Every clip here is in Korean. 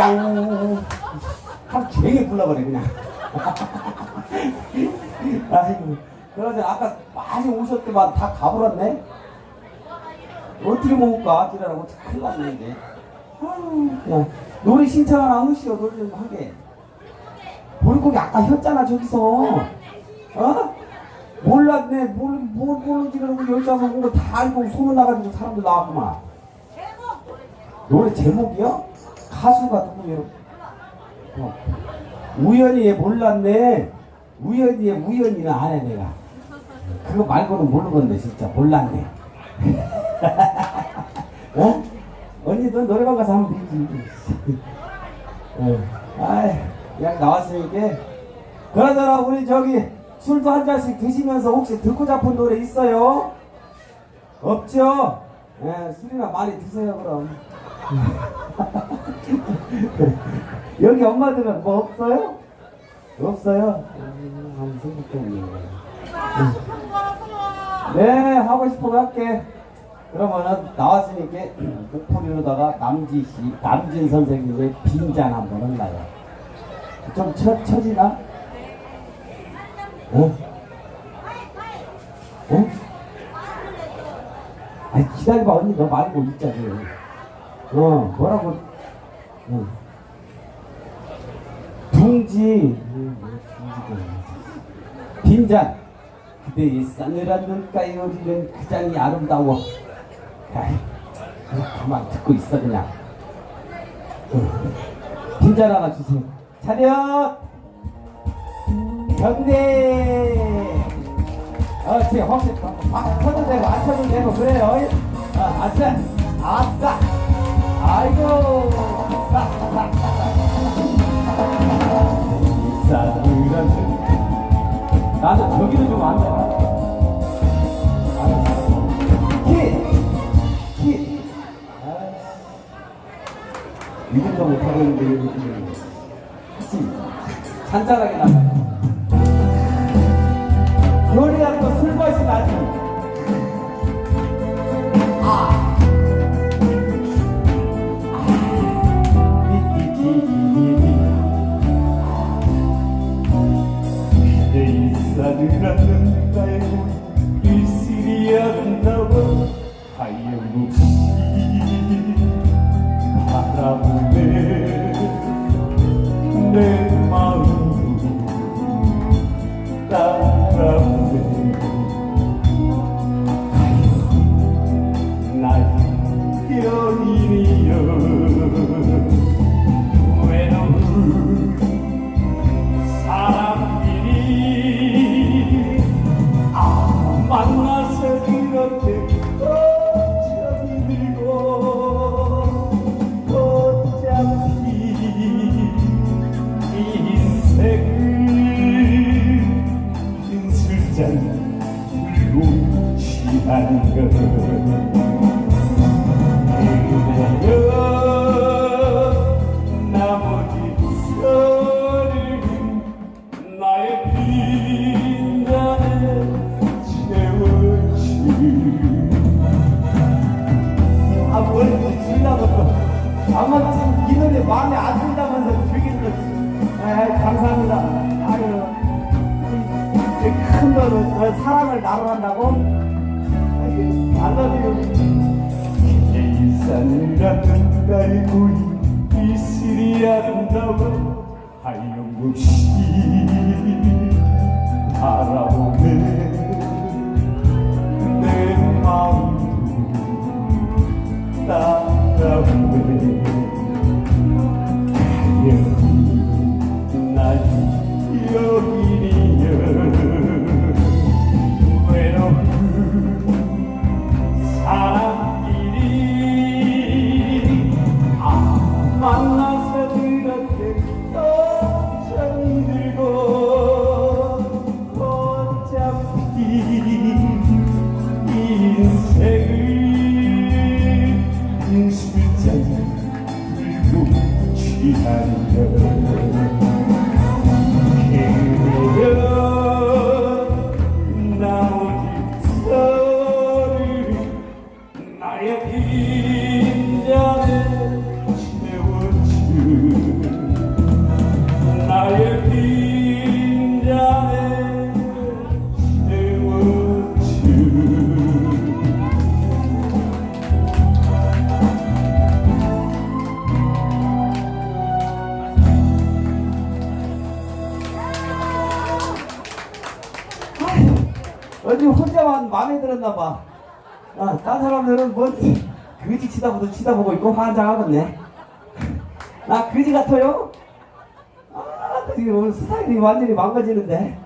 스리랑 하루 종일 불러버려 그냥. 아이고 그러자 아까 많이 오셨더만 다 가버렸네. 어떻게 먹을까? 지라고 큰일 났네 이제. 그냥 노래 신청 하나 하시오 노래 좀 하게. 보릿고기 아까 혔잖아 저기서. 어? 몰랐네. 뭘, 뭘 모르지. 그러고 와서 온거 다 알고 소문 나가지고 사람들 나왔구만. 노래 제목이요? 가수가 누구예요? 어. 우연히 얘 몰랐네. 우연히 얘 우연히는 안 해 내가. 그거 말고는 모르겠네 진짜. 몰랐네. 어? 언니도 노래방 가서 하면 되지 어. 아이 그냥 나왔으니까 그러잖아 우리 저기 술도 한 잔씩 드시면서 혹시 듣고 잡은 노래 있어요? 없죠? 예, 술이나 많이 드세요 그럼 여기 엄마들은 뭐 없어요? 없어요? 음, 한번 생각해보네 네 하고 싶은 거 할게 그러면은 나왔으니까 목소리로다가 남지 씨, 남진 선생님의 빈잔 한번 흘러요 좀 처, 처지나? 어? 어? 아니 기다려봐. 언니 너 말고 지금. 어 뭐라고? 어. 둥지. 빈잔. 그대의 싸늘한 눈가에 어리는 그 장이 아름다워. 아이 가만 듣고 있어 그냥. 어. 빈잔 하나 주세요. 차렷 경례 어지 혹시 박 쳐도 되고 안 쳐도 되고 그래요. 아, 아싸 아싸. 아이고 싸늘한 나도 저기로 좀 키! 이름도 못하고 있는데 이렇게 잔잔하게 나가 요 또 술맛이 나지 그지 치다 보도 치다 보고 있고 환장하겠네. 나 그지 같아요? 아, 오늘 스타일이 완전히 망가지는데.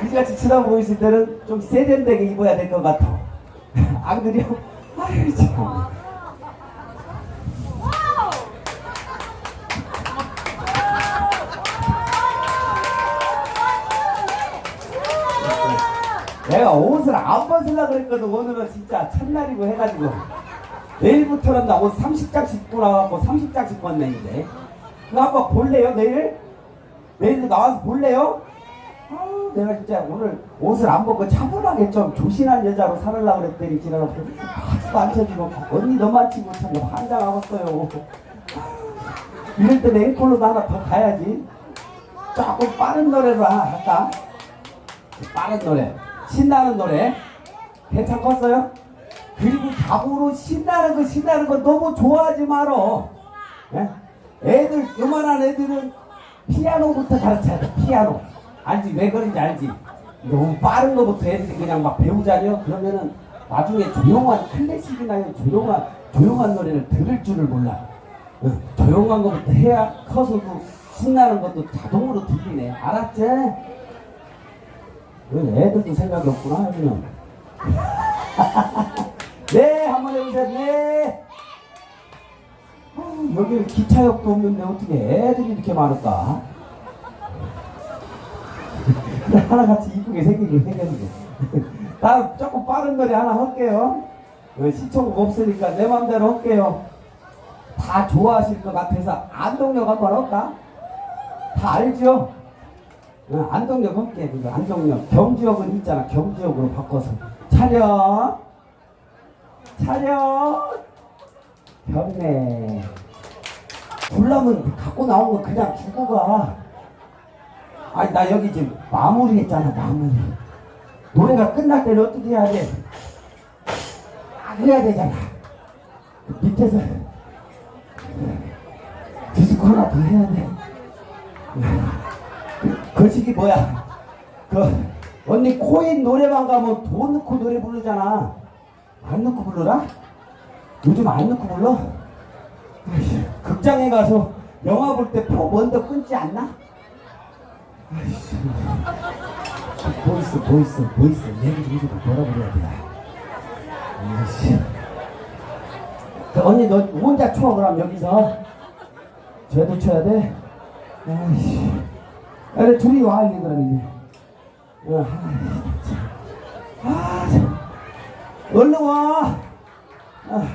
그지같이 쳐다보고 있을 때는 좀 세련되게 입어야 될 것 같아. 안 그려? 아유, 참. 내가 옷을 안 벗으려고 그랬거든. 오늘은 진짜 첫날이고 해가지고. 내일부터는 나 옷 30장씩 입고 나가고 30장씩 벗네, 이제. 그거 한번 볼래요, 내일? 내일도 나와서 볼래요? 아우, 내가 진짜 오늘 옷을 안 벗고 차분하게 좀 조신한 여자로 살으려고 그랬더니 지나가고 하지도 안 쳐주고 언니 너만 치고 참 환장하겠어요. 이럴 때는 앵콜로도 하나 더 가야지. 조금 빠른 노래로 하나 할까? 빠른 노래. 신나는 노래. 괜찮겠어요? 그리고 자고로 신나는 거 신나는 거 너무 좋아하지 말어. 예? 애들 요만한 애들은 피아노부터 가르쳐야 돼. 피아노. 알지? 왜 그런지 알지? 너무 빠른 거부터 애들이 그냥 막 배우자녀? 그러면은 나중에 조용한 클래식이나 조용한 조용한 노래를 들을 줄을 몰라. 어, 조용한 거부터 해야 커서도 신나는 것도 자동으로 들리네. 알았지? 왜 애들도 생각이 없구나, 여기는. 네, 한번 해보세요. 네. 어, 여기 기차역도 없는데 어떻게 애들이 이렇게 많을까? 하나같이 이쁘게 생기게 생겼는데. 다음 조금 빠른 노래 하나 할게요. 어, 시청국 없으니까 내 맘대로 할게요. 다 좋아하실 것 같아서 안동역 한번 할까? 다 알죠? 어, 안동역 할게. 그거 안동역. 경주역은 있잖아. 경주역으로 바꿔서. 차렷. 차렷. 병네. 불나면 갖고 나온 거 그냥 주고 가. 아니, 나 여기 지금 마무리 했잖아, 마무리. 노래가 끝날 때는 어떻게 해야 돼? 딱 해야 되잖아. 그 밑에서 디스코 하나 더 해야 돼. 그, 그 시기 뭐야? 그, 언니 코인 노래방 가면 돈 넣고 노래 부르잖아. 안 넣고 부르라? 요즘 안 넣고 불러? 아이씨, 극장에 가서 영화 볼 때 표 먼저 끊지 않나? 아이씨. 있어, 뭐 있어. 얘기 좀 해줘. 뭐라 그래야 돼. 아이씨. 그 언니 너 혼자 쳐 그럼 여기서 쟤도 쳐야 돼? 아이씨. 그래 둘이 와 이제 그럼 이제. 어, 참. 아, 참. 얼른 와. 아,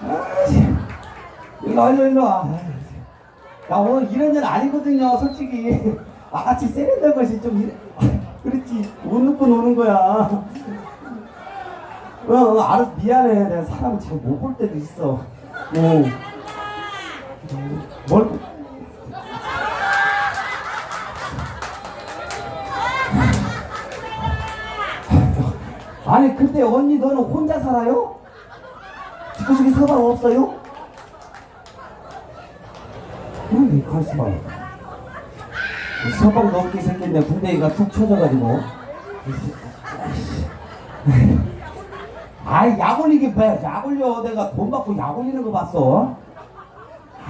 아이씨. 일로 와, 일로 일로 와. 나 오늘 이런 일 아니거든요, 솔직히. 아같이 세련된 것이 좀 이래. 그렇지. 못 넣고 노는 거야. 어, 어, 알아, 미안해. 내가 사람 잘 못 볼 때도 있어. 응. 뭘. 아니, 근데 언니 너는 혼자 살아요? 지구식이 서방 없어요? 응, 가만있어 봐. 서방도 없게 생겼네. 군대가 툭 쳐져가지고. 아이, 약 올리기 뭐야. 약 올려. 내가 돈 받고 약 올리는 거 봤어.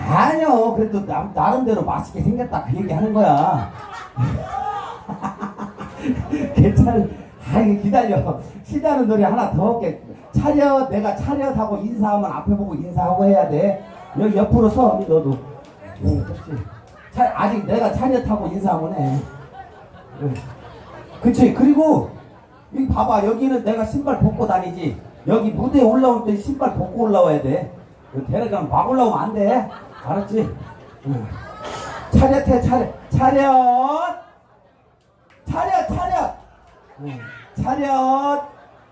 아니요. 그래도 나, 나름대로 맛있게 생겼다. 그 얘기 하는 거야. 괜찮 아. 아이, 기다려. 시다는 노래 하나 더 할게. 차렷, 내가 차렷하고 인사하면 앞에 보고 인사하고 해야 돼. 여기 옆으로 서, 너도. 응, 그렇지. 차, 아직 내가 차렷하고 인사하면 해. 응. 그치. 그리고, 여기 봐봐. 여기는 내가 신발 벗고 다니지. 여기 무대에 올라올 때 신발 벗고 올라와야 돼. 데려가면 막 올라오면 안 돼. 알았지? 응. 차렷해, 차렷. 차렷! 차렷, 차렷! 응. 차렷!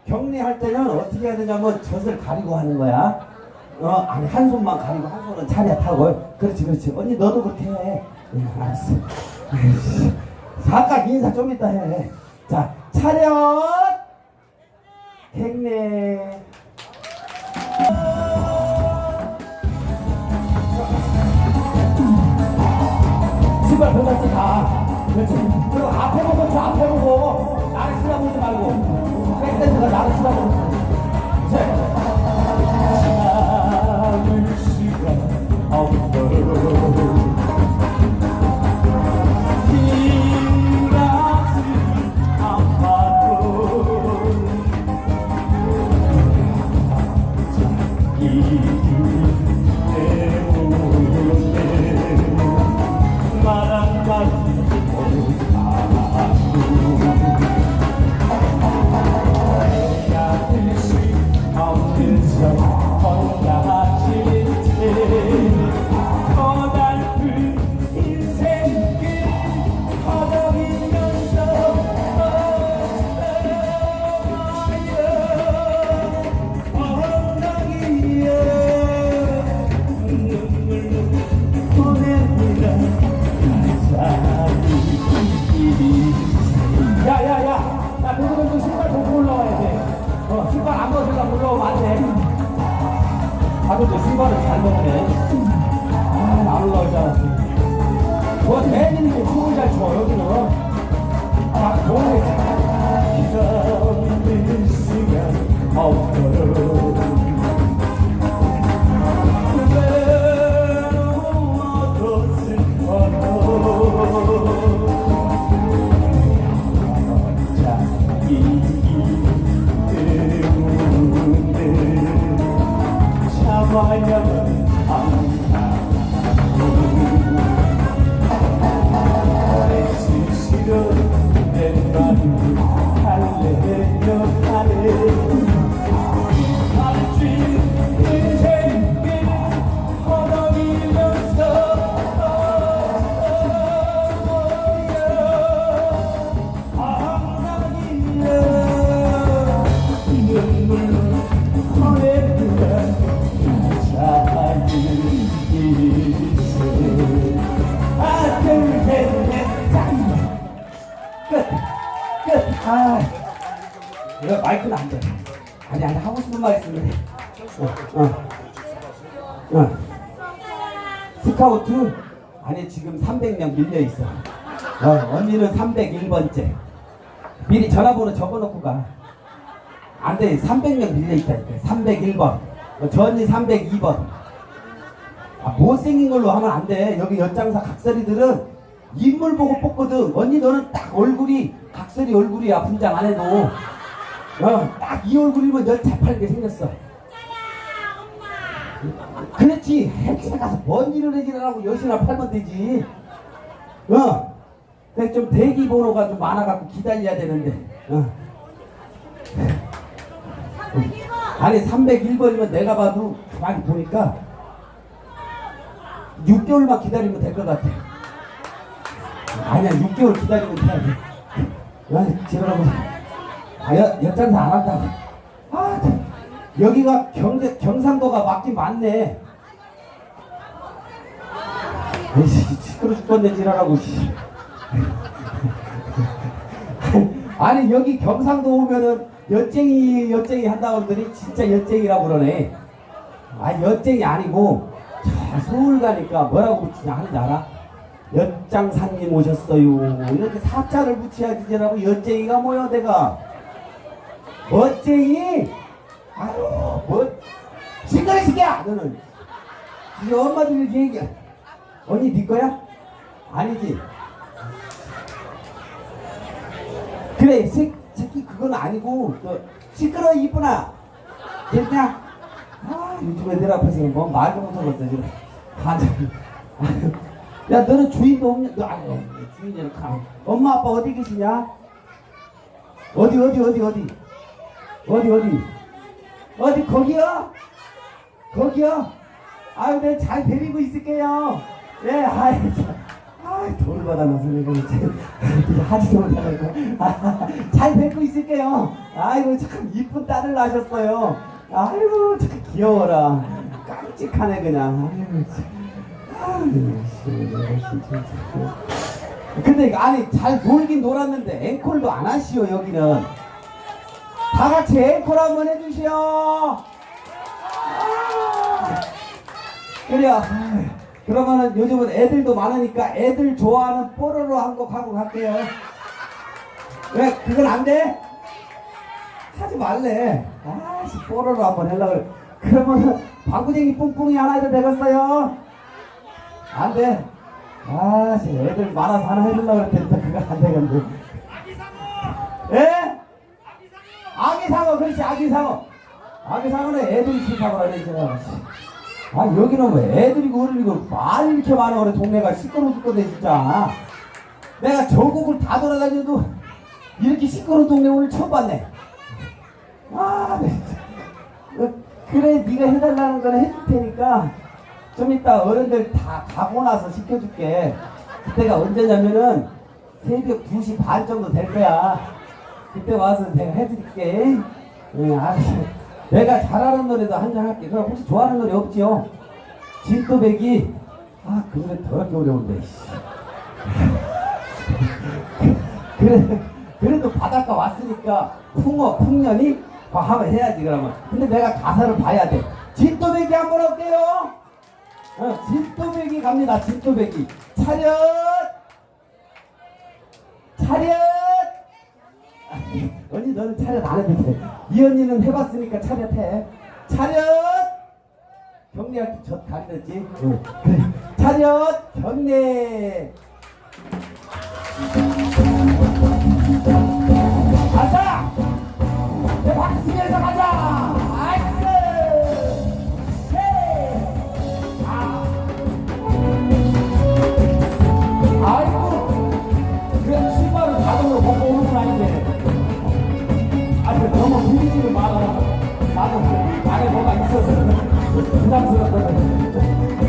격리할 때는 어떻게 해야 되냐면 젖을 가리고 하는 거야. 어, 아니, 한 손만 가리고 한 손은 차렷하고. 그렇지, 그렇지. 언니, 너도 그렇게 해. 응, 알았어. 아이씨. 잠깐 인사 좀 이따 해. 자, 차렷! 객내. 신발 벗었지 다. 그렇지. 그럼 앞에 보고 저 앞에 보고 치라고 하지 말고. 백댄스가 나를 치라고 하지 이거 마이크는 안 돼. 아니, 아니, 하고 싶은 말 있으면 해. 어, 어. 어. 스카우트? 아니, 지금 300명 밀려있어. 어, 언니는 301번째. 미리 전화번호 적어놓고 가. 안 돼, 300명 밀려있다니까. 301번. 어, 저 언니 302번. 아, 못생긴 걸로 하면 안 돼. 여기 연장사 각설이들은 인물 보고 뽑거든. 언니 너는 딱 얼굴이 각설이 얼굴이야. 분장 안 해도. 어, 딱 이 얼굴이면 열 재팔게 생겼어. 그렇지. 해체 가서 뭔 일을 해지라고 여신아 팔면 되지. 어. 근데 좀 대기 번호가 좀 많아갖고 기다려야 되는데. 어. 아니 301번이면 내가 봐도 가만히 보니까 6개월만 기다리면 될 것 같아. 아니야, 6개월 기다리면 돼. 아, 지랄하고. 아, 여, 여장사 안 한다고. 아, 참. 여기가 경제, 경상도가 맞긴 맞네. 에이씨, 시끄러 죽겠네, 지랄하고, 씨. 아니, 여기 경상도 오면은 엿쟁이, 엿쟁이 한다고 그러더니 진짜 엿쟁이라고 그러네. 아, 엿쟁이 아니고, 저 서울 가니까 뭐라고 붙이냐 하는지 알아? 엿장사님 오셨어요. 이렇게 사자를 붙여야지 되라고 엿쟁이가 뭐야 내가? 멋쟁이? 아유 뭐 시끄러 새끼야 너는. 이제 엄마들 이렇게 얘기해. 언니 네 거야? 아니지. 그래 새, 새끼 그건 아니고 너 시끄러 이쁘나? 됐냐? 아 요즘 애들 앞에서 뭐 말도 못하겠어 지금 반장 야 너는 주인도 없냐? 너 아니 주인이랑 가. 엄마 아빠 어디 계시냐? 어디 어디 어디 어디 어디 어디? 어디 거기요? 거기요? 아유 내가 잘 데리고 있을게요. 예 아이 참. 아이 돈을 받아놔서 내가 이제 하지도 못하고 아, 잘 뵙고 있을게요. 아이고 참 이쁜 딸을 낳으셨어요. 아이고 참 귀여워라. 깜찍하네 그냥. 진짜 참. 근데 아니 잘 놀긴 놀았는데 앵콜도 안 하시오 여기는 다 같이 앵콜 한번 해주시오 아. 그래요 그러면은 요즘은 애들도 많으니까 애들 좋아하는 뽀로로 한 곡 하고 갈게요 왜 그건 안 돼? 하지 말래. 아씨, 뽀로로 한번 하려고 그래. 그러면 방구쟁이 뿡뿡이 하나 해도 되겠어요? 안 돼. 아씨, 애들 많아서 하나 해주려고 그랬더니 그거 안 되겠네. 예? 아기 상어, 그렇지, 아기 상어. 아기 상어는 애들이 싫다고 그러네, 제가. 아, 여기는 왜 애들이고 어른이고 말 이렇게 많아, 그래, 동네가 시끄러워 죽거든, 진짜. 내가 전국을 다 돌아다녀도 이렇게 시끄러운 동네 오늘 처음 봤네. 아, 네. 어, 그래, 네가 해달라는 건 해줄 테니까 좀 이따 어른들 다 가고 나서 시켜줄게. 그때가 언제냐면은 새벽 2시 반 정도 될 거야. 그때 와서 내가 해드릴게. 응, 알았어. 내가 잘하는 노래도 한잔 할게. 그럼 혹시 좋아하는 노래 없지요? 진또배기. 아, 그 노래 더럽게 어려운데. 씨. 그래, 그래도 바닷가 왔으니까 풍어, 풍년이 과학을 해야지 그러면. 근데 내가 가사를 봐야 돼. 진또배기 한번 할게요. 어, 진또배기 갑니다. 진또배기. 차렷! 차렷! 언니 너는 차렷 안 해도 돼. 이 언니는 해봤으니까 차렷해. 차렷! 경례할 때저 가리랬지? 응. 그래. 차렷! 경례! 가자! 내 박수에서 가자! 뭐가 있어서 부담스럽거든 해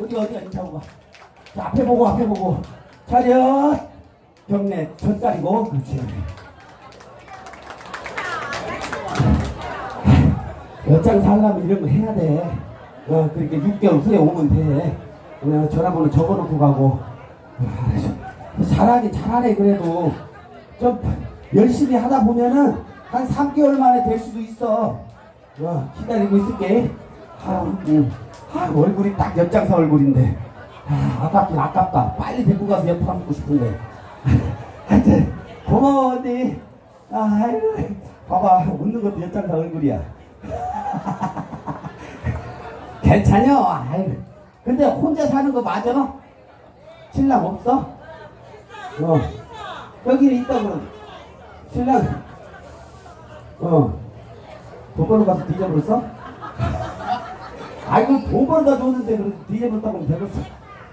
어디 어디 어디 잡아봐. 자, 앞에 보고 앞에 보고. 차렷! 경례 전자리고 그렇지. 여장 살려면 이런 거 해야 돼. 어, 그렇게 6개월 후에 오면 돼. 그냥 전화번호 적어놓고 가고. 아, 잘하긴 잘하네 그래도. 좀 열심히 하다 보면은 한 3개월 만에 될 수도 있어. 어, 기다리고 있을게. 아, 응. 아, 얼굴이 딱 연장사 얼굴인데. 아, 아깝긴 아깝다. 빨리 데리고 가서 옆에 감고 싶은데. 하여튼, 고마워, 언니. 아, 아이고. 봐봐, 웃는 것도 연장사 얼굴이야. 괜찮여. 아이고. 근데 혼자 사는 거 맞아? 신랑 없어? 어. 여기 있다고. 신랑. 어. 돈 벌러 가서 뒤져버렸어? 아이고, 돈 벌다 줬는데, 뒤져버렸다고 하면.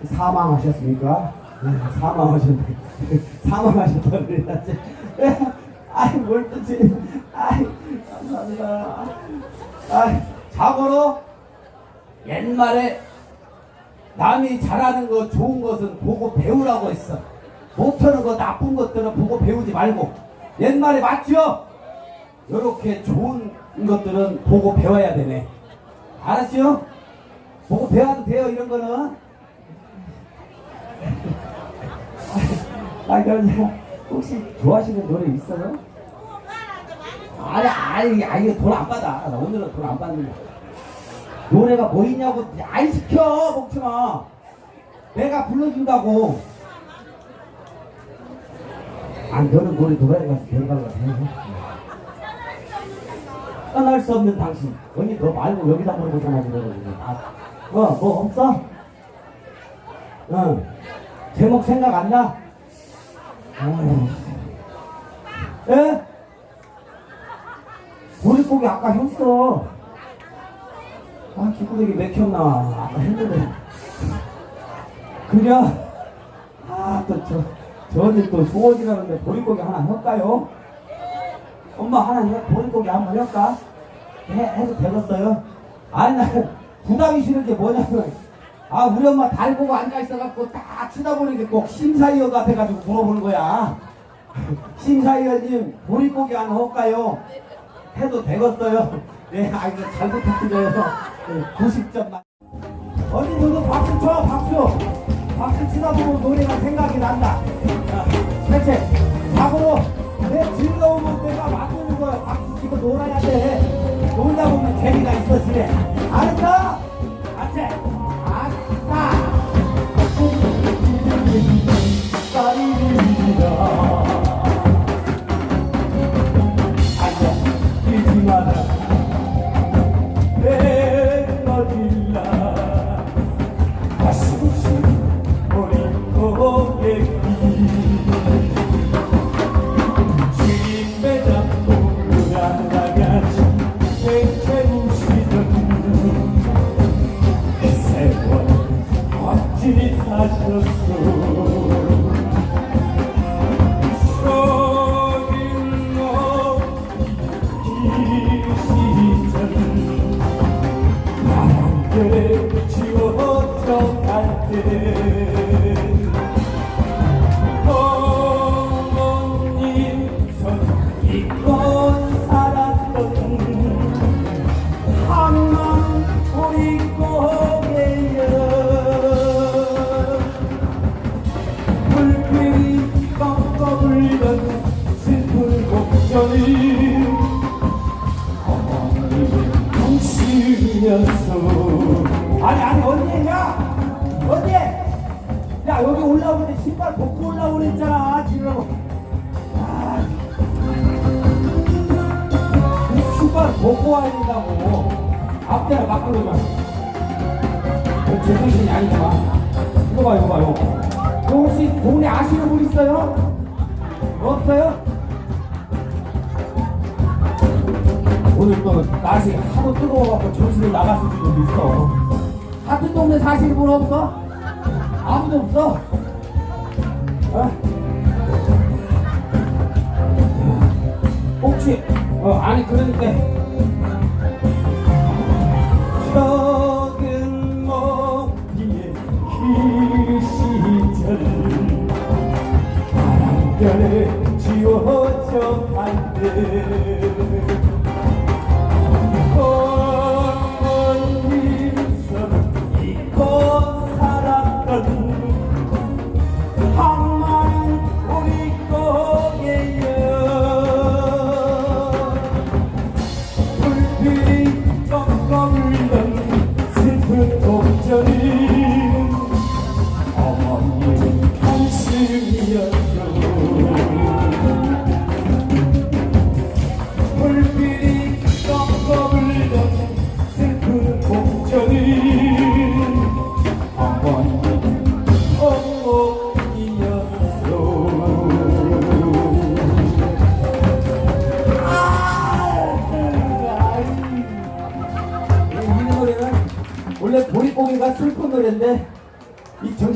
사망하셨습니까? 네, 사망하셨네. 사망하셨다 그래야지. 아이, 뭘 또, 지 아이, 감사합니다. 아이, 자고로, 옛말에 남이 잘하는 거 좋은 것은 보고 배우라고 했어. 못하는 거 나쁜 것들은 보고 배우지 말고 옛말에 맞죠? 요렇게 좋은 것들은 보고 배워야 되네. 알았죠? 보고 배워도 돼요 이런 거는. 아 그러냐 혹시 좋아하시는 노래 있어요? 아니 아니 아니 돈안 받아. 나 오늘은 돈 안 받는 거야. 노래가 뭐 있냐고 안 시켜 먹지마 내가 불러준다고 아 너는 노래 노래 가서 가서 해 떠날 수 없는 당신 언니 너 말고 여기다 물어보잖아 지금 아, 뭐, 뭐 없어? 응 제목 생각 안 나? 아유. 에? 보릿고기 아까 했어 아, 기구대기 맥혔나. 아까 했는데. 그냥, 아, 또, 저, 저들 또 소원이라는데 보릿고기 하나 할까요? 엄마 하나 해, 보릿고기 한번 할까? 해, 해도 되겠어요? 아니, 나 부담이 싫은 게 뭐냐면, 아, 우리 엄마 달 보고 앉아있어갖고 딱 쳐다보는 게 꼭 심사위원 같아가지고 물어보는 거야. 심사위원님, 보릿고기 하나 할까요? 해도 되겠어요? 네, 아이고, 잘 부탁드려요. 네, 90점 만. 어디 저도 박수 쳐, 박수! 박수 치다 보면 노래가 생각이 난다. 자, 대체, 즐거움은 내가 만드는 거야. 박수 치고 놀아야 돼. 놀다 보면 재미가 있어지네. 알았어? 알았지? 아싸! 어머니의 동심이었어 아니, 아니, 언니냐? 언니! 야, 여기 올라오는데 신발 벗고 올라오라 했잖아, 지금. 아, 이 신발 벗고 와야 된다고. 앞대나 바꾸려면. 너 제정신이 아니구만. 이거 봐, 이거 봐, 이거. 너 혹시 동네 아시는 분 있어요? 없어요? 오늘 또 날씨 하도 뜨거워갖고 정신이 나갔을 수도 있어. 같은 동네 사시는 분 없어? 아무도 없어? 어? 혹시 어 아니 그러니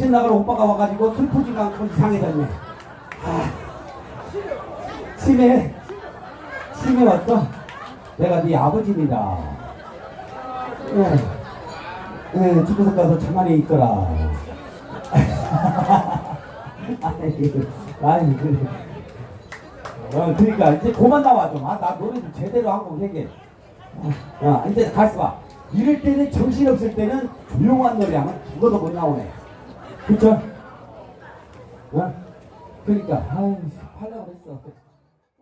이 정신 나갈 오빠가 와가지고 슬프지가 않고 이상해졌네. 아, 치매, 치매 왔어? 내가 네 아버지입니다. 예, 예, 집에서 가서 가만히 있거라. 아이고, 아이 그래. 어, 그러니까 이제 그만 나와 좀. 아, 나 노래 좀 제대로 하고 얘기해. 어, 야, 이제 가서 봐. 이럴 때는 정신 없을 때는 조용한 노래 하면 죽어도 못 나오네. 그쵸? 어? 그러니까, 아이, 하려고 그랬어.